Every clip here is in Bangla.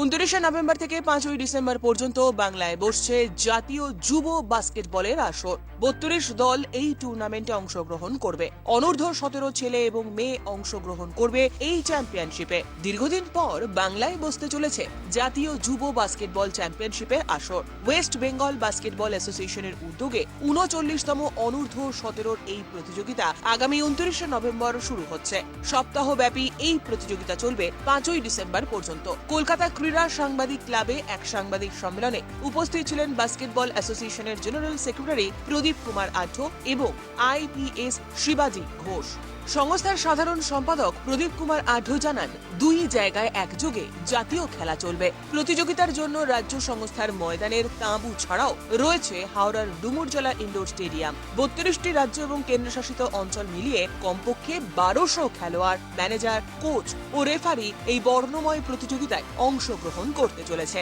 উনত্রিশে নভেম্বর থেকে পাঁচই ডিসেম্বর পর্যন্ত বাংলায় বসছে জাতীয় যুব বাস্কেটবলের আসর। বত্রিশ দল এই টুর্নামেন্টে অংশগ্রহণ করবে। অনূর্ধ্ব সতেরো ছেলে এবং মেয়ে অংশগ্রহণ করবে এই চ্যাম্পিয়নশিপে। দীর্ঘদিন পর বাংলায় বসতে চলেছে জাতীয় যুব বাস্কেটবল চ্যাম্পিয়নশিপের আসর। ওয়েস্ট বেঙ্গল বাস্কেটবল অ্যাসোসিয়েশনের উদ্যোগে উনচল্লিশতম অনূর্ধ্ব সতেরোর এই প্রতিযোগিতা আগামী উনত্রিশে নভেম্বর শুরু হচ্ছে। সপ্তাহব্যাপী এই প্রতিযোগিতা চলবে পাঁচই ডিসেম্বর পর্যন্ত। কলকাতা ক্রীড়া সাংবাদিক ক্লাবে এক সাংবাদিক সম্মেলনে উপস্থিত ছিলেন বাস্কেটবল অ্যাসোসিয়েশনের জেনারেল সেক্রেটারি প্রদীপ কুমার আঢ্য এবং আইপিএস শিবাজি ঘোষ। সংস্থার সাধারণ সম্পাদক প্রদীপ কুমার আঢ্য জানান, দুই জায়গায় একযোগে জাতীয় খেলা চলবে। প্রতিযোগিতার জন্য রাজ্য সংস্থার ময়দানের তাঁবু ছাড়াও রয়েছে হাওড়ার ডুমুরজলা ইনডোর স্টেডিয়াম। বত্রিশটি রাজ্য এবং কেন্দ্রশাসিত অঞ্চল মিলিয়ে কমপক্ষে বারোশো খেলোয়াড়, ম্যানেজার, কোচ ও রেফারি এই বর্ণময় প্রতিযোগিতায় অংশগ্রহণ করতে চলেছে।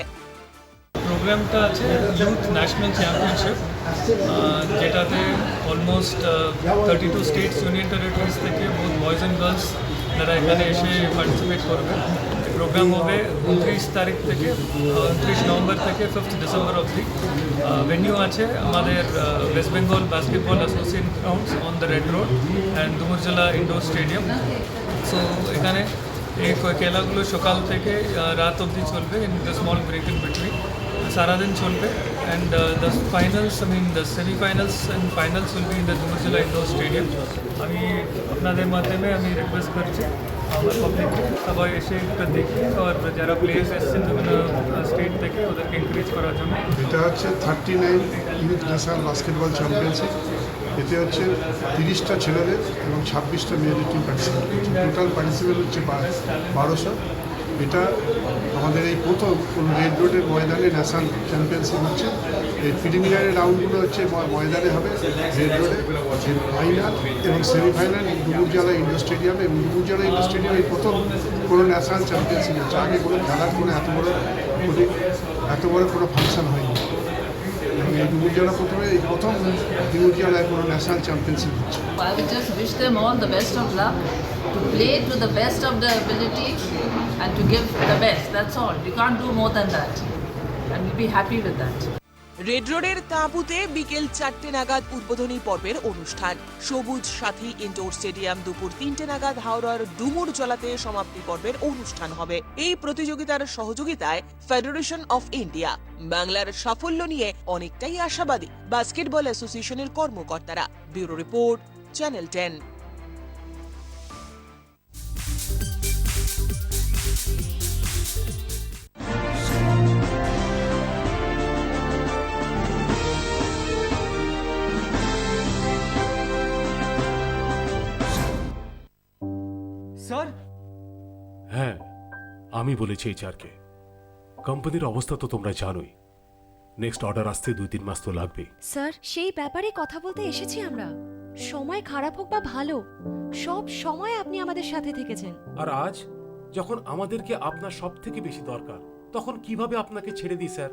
প্রোগ্রামটা আছে ইউথ ন্যাশনাল চ্যাম্পিয়নশিপ যেটাতে almost thirty two states union territories থেকে বোথ বয়েজ অ্যান্ড গার্লস তারা এখানে এসে পার্টিসিপেট করবে। প্রোগ্রাম হবে উনত্রিশ তারিখ থেকে উনত্রিশ নভেম্বর থেকে ফিফথ ডিসেম্বর অবধি। ভেন্যু আছে আমাদের West Bengal basketball association grounds on the Red Road and Dumurjala indoor stadium so এখানে এই খেলাগুলো সকাল থেকে রাত অবধি চলবে in the small break in between সারাদিন চলবে and the finals I mean the semifinals and finals will be in the Dumurjala indoor stadium আমি আপনাদের মাধ্যমে আমি রিকোয়েস্ট করছি, আমার পাবলিককে সবাই এসে একটা দেখি আর যারা প্লেয়ার্স এসেছেন বিভিন্ন স্টেট থেকে ওদেরকে এনকারেজ করার জন্য। এটা হচ্ছে thirty nine youth national basketball championship এতে হচ্ছে তিরিশটা ছেলেদের এবং ছাব্বিশটা মেয়েদের টিম পার্টিসিপেট করছে। টোটাল পার্টিসিপেট হচ্ছে বারোশো। এটা আমাদের এই প্রথম রেড রোডের ময়দানে ন্যাশনাল চ্যাম্পিয়নশিপ হচ্ছে। এই প্রিলিমিনারি রাউন্ডগুলো হচ্ছে ময়দানে হবে। রেড রোডে ফাইনাল এবং সেমিফাইনাল ডুমুরজলা ইন্ডোর স্টেডিয়ামে এবং ডুমুরজলা ইন্ডোর স্টেডিয়ামে এই প্রথম কোনো ন্যাশনাল চ্যাম্পিয়নশিপ হচ্ছে। আগে কোনো খেলার কোনো এত বড় এত বড় কোনো ফাংশন হয়নি। এবং এই ডুমুরজলা প্রথমে এই প্রথম ডুমুরজলায় কোনো ন্যাশনাল চ্যাম্পিয়নশিপ হচ্ছে I would just wish them all the best of luck to play to the best of their ability and to give the best. That's all. You can't do more than that. And we'll be happy with that. Red রোডের তাঁবুতে বিকেল চারটে নাগাদ উদ্বোধনী পর্বের অনুষ্ঠান। সবুজ সাথী ইনডোর স্টেডিয়াম দুপুর তিনটে নাগাদ হাওড়ার ডুমুর জলাতে সমাপ্তি পর্বের অনুষ্ঠান হবে। এই প্রতিযোগিতার সহযোগিতায় ফেডারেশন অফ ইন্ডিয়া বাংলার সাফল্য নিয়ে অনেকটাই আশাবাদী বাস্কেটবল অ্যাসোসিয়েশনের কর্মকর্তারা। Bureau report channel ten sir? হ্যাঁ আমি বলেছি এইচআরকে। কোম্পানির অবস্থা তো তোমরা জানোই। নেক্সট অর্ডার আসতে দুই তিন মাস তো লাগবেই। স্যার সেই ব্যাপারে কথা বলতে এসেছি আমরা। সময় খারাপ হোক বা ভালো সব সময় আপনি আমাদের সাথে থেকেছেন। আর আজ যখন আমাদেরকে আপনার সব থেকে বেশি দরকার তখন কীভাবে আপনাকে ছেড়ে দিই স্যার?